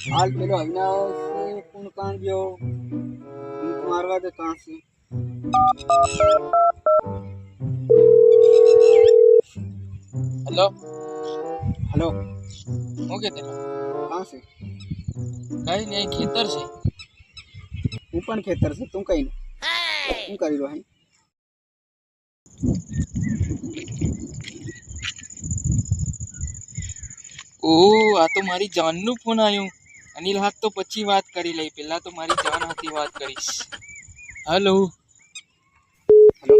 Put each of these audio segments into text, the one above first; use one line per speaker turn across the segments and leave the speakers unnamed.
હાલ પેલો અવિનાશ કોણ કાન ગયો મારવા દે કાંસી
હેલો?
હેલો?
હું કે કઈ નહીં ખેતર છે.
હું પણ ખેતર છે તું કઈ નહીં શું કરી રહ્યો
ઓ આ તો મારી જાનનું ફોન આવ્યું અનિલ હાથ તો પછી વાત કરી લઈ પહેલા તો મારી જાન હાથી વાત કરીશ હેલો
હેલો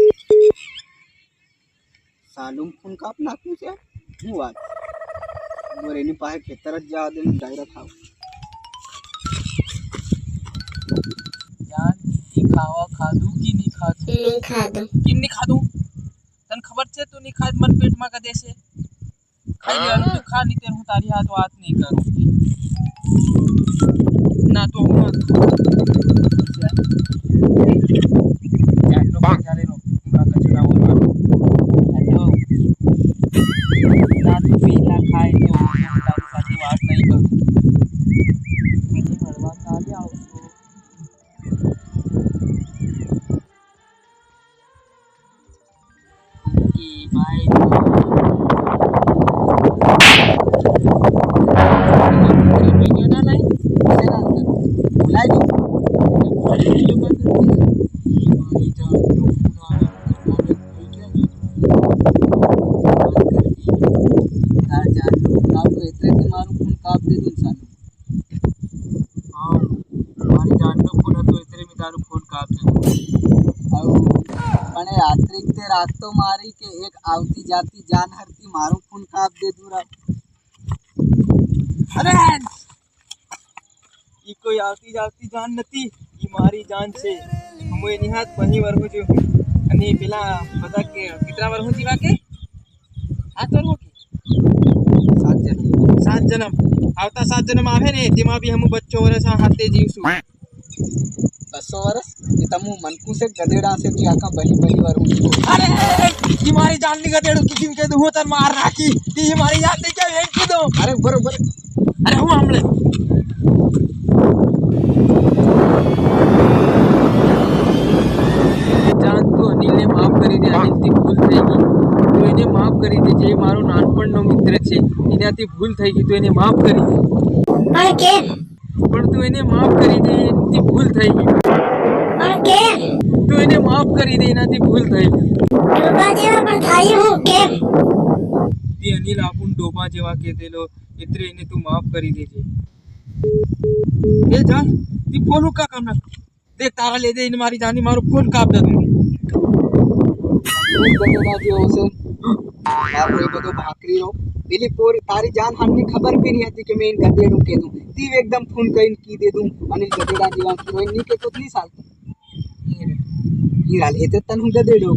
સાલુમ ફોન કાપ નાખ્યું છે શું વાત મોર એની પાસે ખેતર જ જવા દે ડાયરેક્ટ આવ
જાન ઈ ખાવા ખાધું કે નહીં ખાધું
નહીં ખાધું
કેમ નહીં ખાધું તને ખબર છે તું નહીં ખાધ મન પેટમાં કદે છે ખાઈ લેવાનું તું ખા નહીં હું તારી હાથ વાત નહીં કરું ના તો હું જાનનો
સાલું
મારી જાનનો ફોન હતો એટલે મેં તારું ફોન કાપ્યો
પણ એ રાત્રિક તે રાત તો મારી કે એક આવતી જાતી જાન હરતી મારું ફોન કાપ દીધું રા
અરે ઈ કોઈ આવતી જાવતી જાન નથી, ઈ મારી જાન છે. હું એની હાથ બની વર્ષો છું. અને પેલા બધા કે, કેટલા વર્ષો જીવા કે?
જણ
સાત જન્મ આવતા સાત જન્મ આવે ને તેમાં બી હું બચ્ચો વર્ષ આ હાથે જીવશું
બસો વર્ષ એ તમું મનકુ છે ગધેડા છે તે આખા બની બની વાર હું
અરે ઈ મારી જાન ની ગધેડું કીધું કે હું તને માર નાખી ઈ મારી જાન ને ક્યાં વેચ કીધો
અરે બરોબર
અરે હું હમણે મારો મિત્ર છે. એનાથી ભૂલ થઈ ગઈ તું એને માફ કરી દે.
પણ કેમ?
પણ તું એને માફ કરી દે એનાથી ભૂલ થઈ ગઈ.
પણ કેમ?
તું એને માફ કરી દે એનાથી ભૂલ થઈ ગઈ.
ડોબા જેવા પણ થાય હું કેમ?
તે અનિલ આપું ડોબા જેવા કહેતેલો એટલે એને તું માફ કરી દેજે. એ જા તી ફોન કા કામ ના દે તારા લે દે એને મારી જાની મારું ફોન કાપ દે તું.
आप लोग तो तारी जान हमने खबर भी नहीं थी कि मैं इनका दे दूँ के दूँ। तीव एकदम फ़ोन कर इनकी दे दूँ। अनिल गदेड़ा दीवान की रोहिणी के
तो इतनी साल की? ये तन हम गदेड़ो